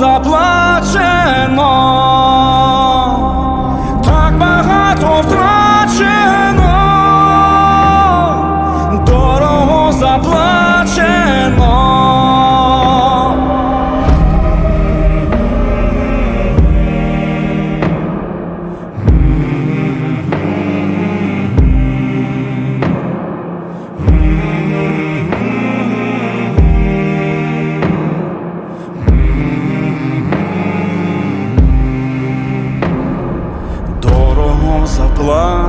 дорого